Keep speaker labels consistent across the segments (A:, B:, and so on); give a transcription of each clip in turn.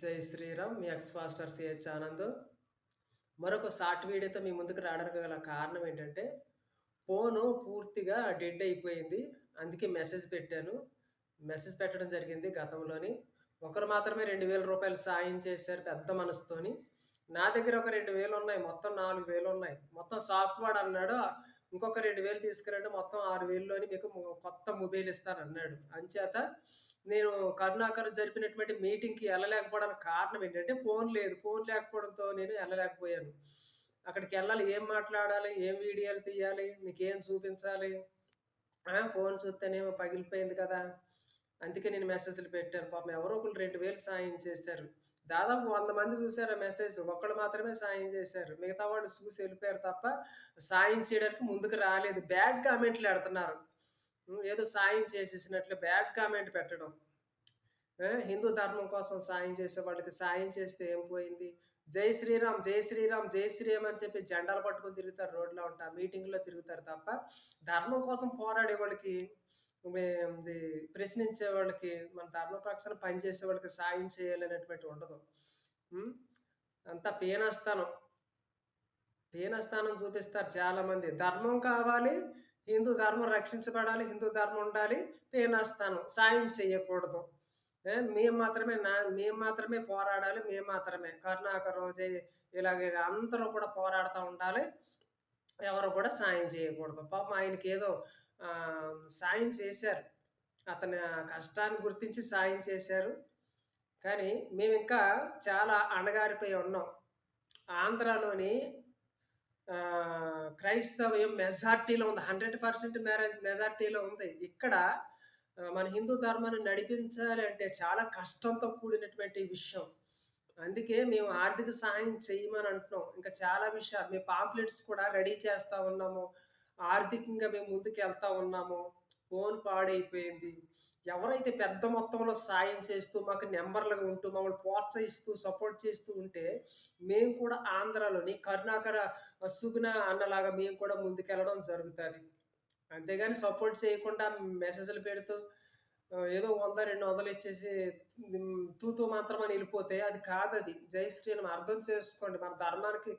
A: జై శ్రీరామ్ మీ X master CH Anand. మరొక షార్ట్ వీడియోతో మీ ముందుకు రావడానికి గల కారణం ఏంటంటే ఫోను పూర్తిగా డెడ్ అయిపోయింది. అందుకే మెసేజ్ పెట్టాను. మెసేజ్ పెట్టడం జరిగింది గతంలోని. ఒకరు మాత్రమే రెండు వేల రూపాయలు సాయం చేశారు పెద్ద మనసుతోని. నా దగ్గర ఒక రెండు వేలు ఉన్నాయి మొత్తం నాలుగు వేలు ఉన్నాయి. మొత్తం సాఫ్ట్వేర్ అన్నాడు. ఇంకొక రెండు వేలు తీసుకురండి మొత్తం ఆరు వేలులోని మీకు కొత్త మొబైల్ ఇస్తాను అన్నాడు. అంచేత నేను కరుణాకర్ జరిపినటువంటి మీటింగ్కి వెళ్ళలేకపోవడానికి కారణం ఏంటంటే ఫోన్ లేదు. ఫోన్ లేకపోవడంతో నేను వెళ్ళలేకపోయాను. అక్కడికి వెళ్ళాలి ఏం మాట్లాడాలి ఏం వీడియోలు తీయాలి మీకు ఏం చూపించాలి ఫోన్ చూస్తేనేమో పగిలిపోయింది కదా. అందుకే నేను మెసేజ్లు పెట్టాను. పాపం ఎవరో ఒకరు రెండు వేలు సాయం చేశారు. దాదాపు వంద మంది చూశారు ఆ మెసేజ్ ఒక్కడు మాత్రమే సాయం చేశారు. మిగతా వాళ్ళు చూసి వెళ్ళిపోయారు తప్ప సాయం చేయడానికి ముందుకు రాలేదు. బ్యాడ్ కామెంట్లు పెడుతున్నారు ఏదో సాయం చేసేసినట్లు బ్యాడ్ కామెంట్ పెట్టడం. హిందూ ధర్మం కోసం సాయం చేసే వాళ్ళకి సాయం చేస్తే ఏం పోయింది? జై శ్రీరామ్ జై శ్రీరామ్ జై శ్రీరామ్ అని చెప్పి జెండాలు పట్టుకొని తిరుగుతారు. రోడ్లో ఉంటా మీటింగ్లో తిరుగుతారు తప్ప ధర్మం కోసం పోరాడే వాళ్ళకి ప్రశ్నించే వాళ్ళకి మన ధర్మ పక్షాన పనిచేసే వాళ్ళకి సాయం చేయాలనేటువంటి ఉండదు. అంతా పీనస్థానం. పీనస్థానం చూపిస్తారు చాలా మంది ధర్మం కావాలి హిందూ ధర్మం రక్షించబడాలి హిందూ ధర్మం ఉండాలి పీనస్థానం. సాయం చేయకూడదు. మేము మాత్రమే నా మేము మాత్రమే పోరాడాలి మేము మాత్రమే. కరుణాకరం రోజే ఇలాగే అందరూ కూడా పోరాడుతూ ఉండాలి. ఎవరు కూడా సాయం చేయకూడదు. పాపం ఆయనకి ఏదో సాయం చేశారు. అతని కష్టాన్ని గుర్తించి సాయం చేశారు. కానీ మేము ఇంకా చాలా అణగారిపోయి ఉన్నాం. ఆంధ్రాలోని ఆ, క్రైస్తవ్యం మెజార్టీలో ఉంది. హండ్రెడ్ పర్సెంట్ మ్యారేజ్ మెజార్టీలో ఉంది. ఇక్కడ మన హిందూ ధర్మాన్ని నడిపించాలి అంటే చాలా కష్టంతో కూడినటువంటి విషయం. అందుకే మేము ఆర్థిక సహాయం చేయమని అంటున్నాం. ఇంకా చాలా విషయాలు. మేము పాంప్లెట్స్ కూడా రెడీ చేస్తూ ఉన్నాము. ఆర్థికంగా మేము ముందుకు వెళ్తా ఉన్నాము ఫోన్ పాడైపోయింది. ఎవరైతే పెద్ద మొత్తంలో సాయం చేస్తూ మాకు నెంబర్లుగా ఉంటూ మమ్మల్ని ప్రోత్సహిస్తూ సపోర్ట్ చేస్తూ ఉంటే మేము కూడా ఆంధ్రాలోని కరుణాకర సుగుణ అన్నలాగా మేము కూడా ముందుకెళ్ళడం జరుగుతుంది. అంతేగాని సపోర్ట్ చేయకుండా మెసేజ్లు పెడుతూ ఏదో వంద రెండు వందలు ఇచ్చేసి తూతూ మాత్రం అని వెళ్ళిపోతే అది కాదది. జై శ్రీరామ్ అర్థం చేసుకోండి. మన ధర్మానికి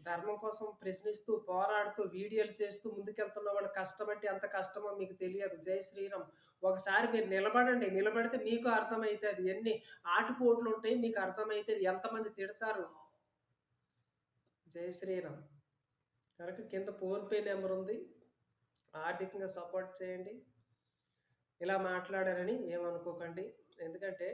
A: ధర్మం కోసం ప్రశ్నిస్తూ పోరాడుతూ వీడియోలు చేస్తూ ముందుకెళ్తున్న వాళ్ళు కష్టం అంటే ఎంత కష్టమో మీకు తెలియదు. జై శ్రీరామ్. ఒకసారి మీరు నిలబడండి. నిలబడితే మీకు అర్థమవుతుంది ఎన్ని ఆటుపోట్లు ఉంటాయి మీకు అర్థమవుతుంది ఎంతమంది తిడతారు? జై శ్రీరామ్. కనుక కింద ఫోన్పే నెంబర్ ఉంది. ఆర్థికంగా సపోర్ట్ చేయండి. ఇలా మాట్లాడారని ఏమనుకోకండి. ఎందుకంటే